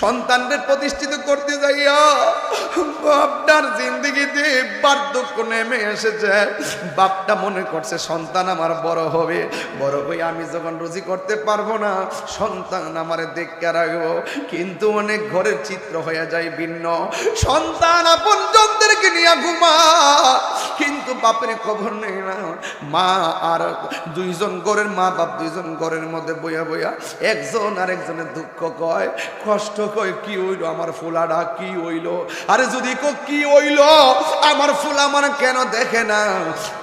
সন্তানদের প্রতিষ্ঠিত করতে যাইয়া আপনার জিন্দগিতে বার্ধক্য নেমে এসেছে। বাপটা মনে করছে, সন্তান আমার বড় হবে, বড় হয়ে আমি যখন রুজি করতে পারব না, সন্তান আমার দেখতে রাখব। কিন্তু অনেক ঘরের চিত্র হয়ে যায় ভিন্ন। সন্তান আপন জনদেরকে নিয়ে ঘুমা কিন্তু বাপের খবর নেই না। মা আর দুইজন ঘরের মা বাপ দুইজন ঘরের মধ্যে বইয়া বইয়া একজন আর একজনের দুঃখ কয়, কষ্ট কয়, কি হইল আমার ফুলাডা? কি হইল? আরে যদি কো কি হইল? আমার ফুল আমার কেন দেখে না?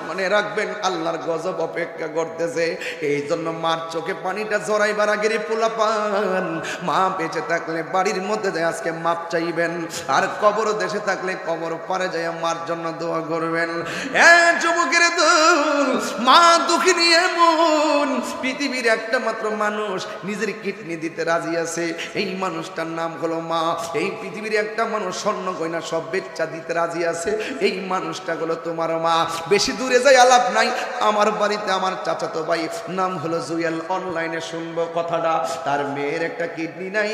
মনে রাখবেন, আল্লাহর গজব অপেক্ষা করতেছে। এই জন্য মার চোখে পানিটা জড়াইবার আগের পোলা পান। মা বেঁচে থাকলে বাড়ির মধ্যে যায় আজকে মাপ চাইবেন, আর কবর দেশে থাকলে কবর পারে যায় মার জন্য দোয়া করবেন। এ যুবকের দল মা দুঃখিনী এমন পৃথিবীর একটা মাত্র মানুষ নিজের কিডনি দিতে রাজি আছে। এই মানুষটার নাম হলো মা। এই পৃথিবীর একটা মানুষ স্বর্ণ, গয়না সব বেচ্চা দিতে রাজি আছে। এই মানুষটা হলো তোমার মা। বেশি দূরে যাই আলাপ নাই। আমার বাড়িতে আমার চাচাতো ভাই, নাম হলো জুয়েল। অনলাইনে শুনব কথাটা। তার মেয়ের একটা কিডনি নাই,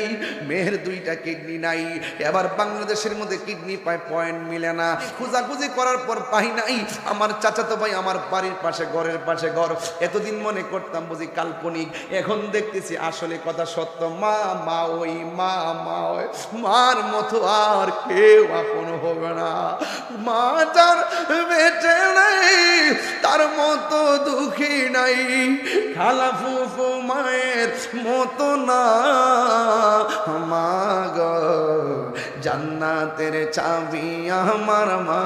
মেয়ের দুইটা কিডনি নাই। এবার বাংলাদেশের মধ্যে কিডনি পায়, পয়েন্ট মিলে না। খোঁজাখুঁজি করার পর পাই নাই। আমার চাচাতো ভাই আমার বাড়ির পাশে ঘরের পাশে ঘর। এতদিন মনে করতাম বুঝি কাল্পনিক। এখন দেখতেছি আসলে কথা সত্য। মা মা ওই, মা মা ওই। মার মতো আর কেউ আপন হবে না। মা যার বেঁচে নাই, তার মতো দুঃখী নাই। খালা ফুফু মায়ের মতো না। মা গো জান্নাতের চাবি আমার মা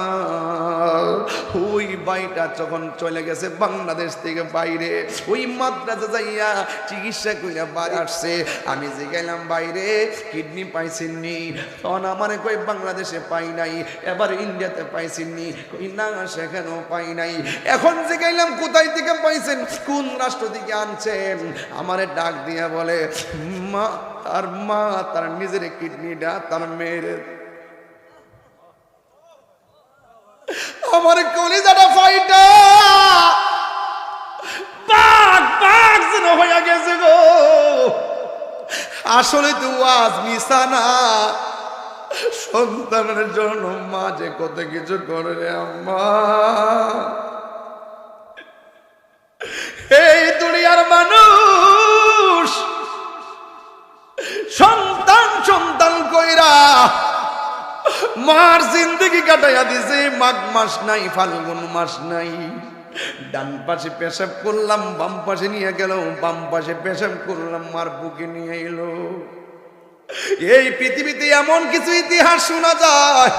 ওই বাইটা যখন চলে গেছে বাংলাদেশ থেকে বাইরে, ওই মাদ্রাসা যাইয়া চিকিৎসা কইরা বাড়ি আসছে। আমি যে গেলাম বাইরে, কিডনি পাইছেননি। তখন আমার কই বাংলাদেশে পাই নাই, এবার ইন্ডিয়াতে পাইছেননি। কই, না, সেখানেও পাই নাই। এখন যে গেলাম কোথায় থেকে পাইছেন? কোন রাষ্ট্র থেকে আনছেন? আমারে ডাক দিয়া বলে মা, তার মা, তার নিজের কিডনিটা তার মেয়ের। আমার কলিজাটা ফাইটা। পাক পাক যেন হইয়া গেছে গো। আসলে তো আজ মিশা না। সন্তানের জন্য মা যে কত কিছু করে রে আম্মা। এই দুনিয়ার মানুষ মার জিন্দগি কাটাইয়া দিছে, মাঘ মাস নাই, ফাল্গুন মাস নাই। ডান পাশে পেশাব করলাম, বাম পাশে নিয়ে গেল, বাম পাশে পেশাব করলাম, মার বুকে নিয়ে এলো। এই পৃথিবীতে এমন কিছু ইতিহাস শোনা যায়,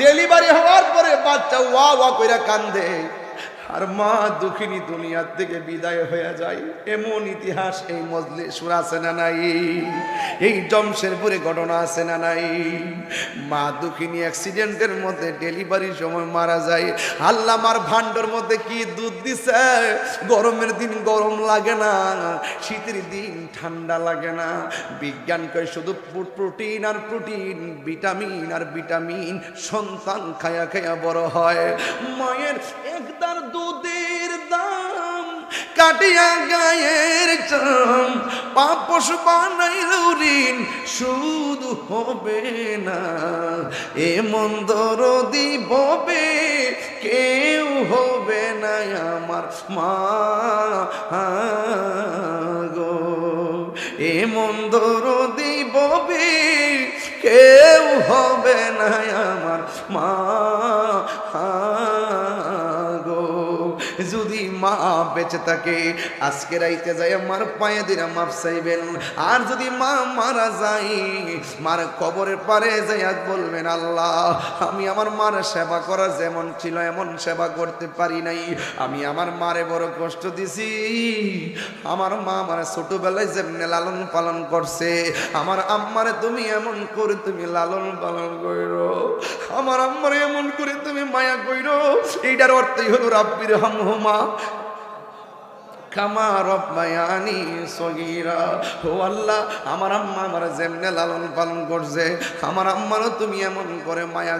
ডেলিভারি হওয়ার পরে বাচ্চা ওয়া ওয়া কইরা কান্দে। আর মা দুঃখিনী দুনিয়ার থেকে বিদায় হয়ে যায়। এমন ইতিহাস এই মজলে সুর আছে না নাই? এই জমশেরপুরে ঘটনা আছে না নাই? মা দুঃখিনী অ্যাক্সিডেন্টের মধ্যে ডেলিভারির সময় মারা যায়। আল্লাহ মার ভান্ডর মধ্যে কি দুধ দিছে? গরমের দিন গরম লাগে না, শীতের দিন ঠান্ডা লাগে না। বিজ্ঞান কয় শুধু প্রোটিন আর প্রোটিন, ভিটামিন আর ভিটামিন সন্তান খায়া খায়া বড় হয়। মায়ের একদার দুধের দাম, কাটিয়া গায়ের চাম। পাপস বানাইল ঋণ শুধু হবে না। এ মন্দর দিববে কেউ হবে না আমার মা গো। এ মন্দর দিববে কেউ হবে না আমার মা গো যদি মা বেঁচে থাকে, আজকে রাইতে যাই আমার পায়ে দিরা মাপ চাইবেন। আর যদি মা মারা যায়, মার কবরের পারে যাই আজ বলবেন, আল্লাহ, আমি আমার মার সেবা করা যেমন ছিল, এমন সেবা করতে পারি নাই। আমি আমার মারে বড় কষ্ট দিছি। আমার মা আমার ছোটবেলায় যেমনি লালন পালন করছে, আমার আম্মারে তুমি এমন করে তুমি লালন পালন করো। আমার আম্মারে এমন করে তুমি মায়া কইরো এইটার অর্থই হলো রাব্বির arrumar খামা রব্বায়ানি সগীরা। ও আল্লাহ, আমার আম্মা আমার যেমনে লালন পালন করছে, আমার আম্মারও তুমি এমন করে মায়া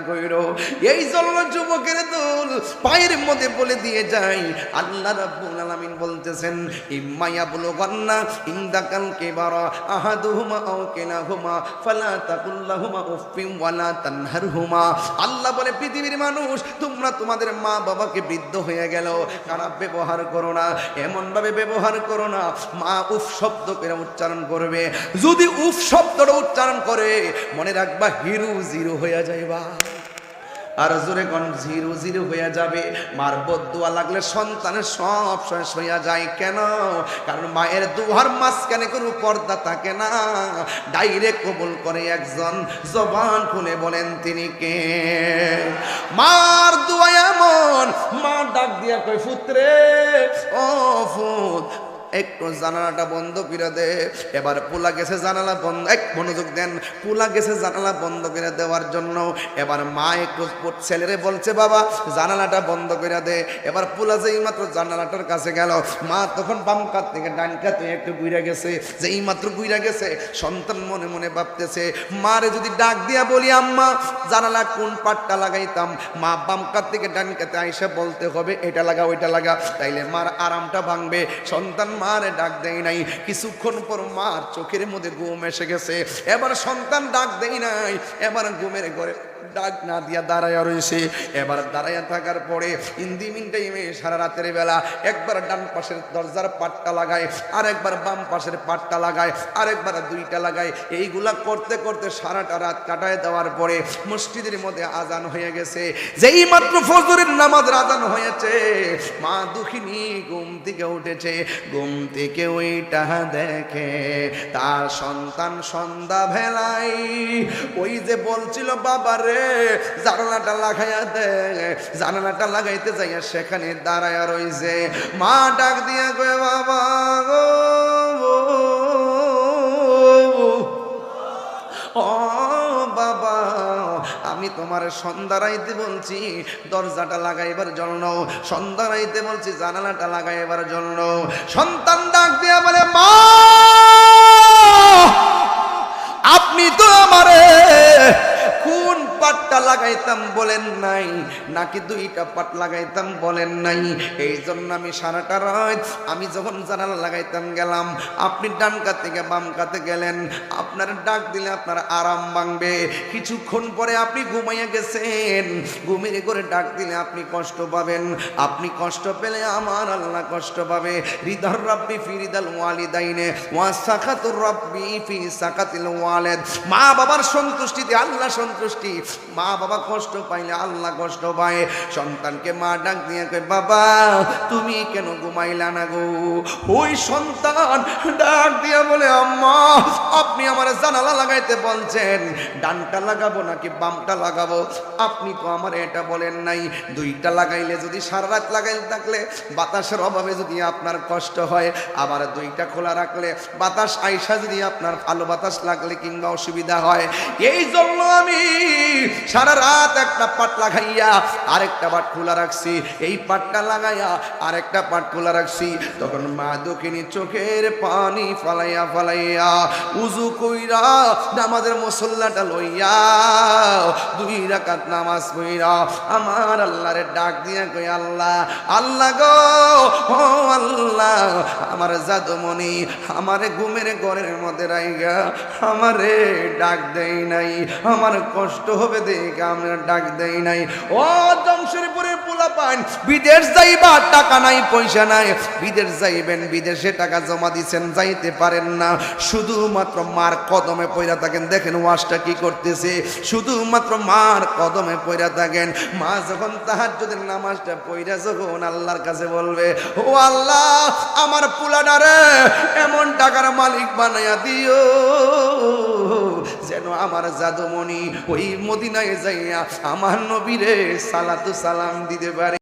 এই জন্য যুবকের দল পায়ের মধ্যে বলে দিয়ে যাই। আল্লাহ রাব্বুল আলামিন বলতেছেন ইম্মায়া বলো কন্যা ইন্দাকাল কেবারা, আহাদুহুমা ফালা তাকুল্লাহুমা উফফিন ওয়ালা আল্লাহ বলে, পৃথিবীর মানুষ, তোমরা তোমাদের মা বাবাকে বৃদ্ধ হয়ে গেল, খারাপ ব্যবহার করো না। এমন ভাবে ব্যবহার করো না। মা উফ শব্দ করে উচ্চারণ করবে। যদি উফ শব্দটা উচ্চারণ করে, মনে রাখবা হিরু জিরো হয়ে যাইবা। আর জোরে কোন, জিরো জিরো হয়ে যাবে। মার বদুয়া লাগলে সন্তানের সব শেষ হইয়া যায়। কেন? কারণ মায়ের দুহার মাঝখানে কোনো পর্দা থাকে না। ডাইরেক্ট কবুল করে একজন। জবান খুলে বলেন, তিনি কে? মার দুয়া এমন মা ডাক দিয়া কয় ফুত্রে ও ফুত একটু জানালাটা বন্ধ করে দে। এবার পোলা গেছে জানালা বন্ধ। এক, মনোযোগ দেন। পোলা গেছে জানালা বন্ধ করে দেওয়ার জন্য। এবার মা একটু ছেলেরে বলছে, বাবা, জানালাটা বন্ধ করে দে। এবার পোলা যেই মাত্র জানালাটার কাছে গেল, মা তখন বাম কাত থেকে ডান কাতে একটু গুইরা গেছে। যেই মাত্র গুইরা গেছে, সন্তান মনে মনে ভাবতেছে, মারে যদি ডাক দিয়া বলি, আম্মা, জানালা কোন পাটটা লাগাইতাম? মা বাম কাত থেকে ডান কাতে আইসা বলতে হবে, এটা লাগা, ওইটা লাগা। তাইলে মার আরামটা ভাঙবে। সন্তান মারে ডাক দেয় নাই। কিছুক্ষণ পর মার চোখের মধ্যে ঘুম এসে গেছে। এবার সন্তান ডাক দেয় নাই। এবার ঘুমের ঘরে ডাক না দিয়া দাঁড়াইয়া রয়েছে এবার দাঁড়াইয়া থাকার পরে ইন্দি মিনটাইমে সারা রাতের বেলা একবার ডান পাশের দরজার পাটটা লাগায় আর একবার বাম পাশের পাটটা লাগায়, আরেকবার দুইটা লাগায়। এইগুলা করতে করতে সারাটা রাত কাটায় দেওয়ার পরে মসজিদের মধ্যে আজান হয়ে গেছে। যেই মাত্র ফজরের নামাজ আজান হয়েছে, মা দুঃখিনী ঘুম থেকে উঠেছে। ঘুম থেকে ওইটা দেখে তার সন্তান সন্ধ্যা ভেলাই ওই যে বলছিল বাবা রে, জানালাটা লাগাইয়া দে। জানালাটা লাগাইতে যাইয়া সেখানে দাঁড়ায়া রইছে। মা ডাক দিয়া কয়ে, বাবা গো আমি তোমার সন্ধ্যা রাইতে বলছি, দরজাটা লাগাইবার জন্য। সন্ধ্যা রাইতে বলছি, জানালাটা লাগাইবার জন্য। সন্তান ডাক দিয়া বলে, মা, আপনি তো আমারে পাটটা লাগাইতাম, বলেন নাই। নাকি দুইটা পাট লাগাইতাম, বলেন নাই। এই জন্য আমি সারাটা রাত আমি যখন জানালা লাগাইতাম, গেলাম। আপনি ডান কাত থেকে বাম কাতে গেলেন। আপনার ডাক দিলে আপনার আরাম ভাঙবে। কিছুক্ষণ পরে আপনি ঘুমাইয়া গেছেন। ঘুমিয়ে করে ডাক দিলে আপনি কষ্ট পাবেন। আপনি কষ্ট পেলে আমার আল্লাহ কষ্ট পাবে। হৃদর রব্বি ফি হৃদাল ওয়ালিদাইনে, ওয়া সাকাতুর রব্বি ফি সাকাতিল ওয়ালিদ। মা বাবার সন্তুষ্টিতে আল্লাহ সন্তুষ্টি। মা বাবা কষ্ট পাইলে, আল্লাহ কষ্ট পায়। সন্তানকে মা ডাক দিয়ে কয়, বাবা, তুমি কেন ঘুমাইলা না গো? ওই সন্তান ডাক দিয়া বলে, আম্মা, আপনি আমার জানালা লাগাইতে বলছেন। ডানটা লাগাবো নাকি বামটা লাগাবো? আপনি তো আমার এটা বলেন নাই। দুইটা লাগাইলে যদি সারা রাত লাগাইলে থাকলে, বাতাসের অভাবে যদি আপনার কষ্ট হয়, আবার দুইটা খোলা রাখলে, বাতাস আইসা যদি আপনার ভালো বাতাস লাগলে কিংবা অসুবিধা হয়। এই জন্য আমি সারা রাত একটা পাট লাগাইয়া আরেকটা পাট খোলা রাখছি। এই পাটটা লাগাইয়া আরেকটা পাট খোলা রাখছি। তখন মা দক্ষিণী চোখের পানি ফালাইয়া ফালাইয়া উজু কইরা নামাজের মুসল্লাটা লইয়া দুই রাকাত নামাজ কইরা আমার আল্লাহরে ডাক দিয়া কই আল্লাহ আল্লাহ গো, ও আল্লাহ, আমার জাদুমণি আমারে ঘুমের ঘরের মধ্যে রাইগা, আমারে ডাক দেই নাই, আমার কষ্ট হবে আমরা ডাক দেই নাই? ও পোলা পান বিদেশ যাইবা, টাকা নাই, পয়সা নাই। বিদেশ যাইবেন, বিদেশে টাকা জমা দিছেন, যাইতে পারেন না। শুধুমাত্র মার কদমে পয়রা থাকেন। দেখেন ওয়াশটা কি করতেছে? শুধুমাত্র মার কদমে পয়রা থাকেন। মা যখন তাহার যদি নামাজটা পয়রা যখন আল্লাহর কাছে বলবে, ও আল্লাহ, আমার এমন টাকার মালিক বানাইয়া দিও, যেন আমার জাদুমণি ওই মদিনায় যাইয়া আমার নবীরে সালাতু সালাম দিতে পারে।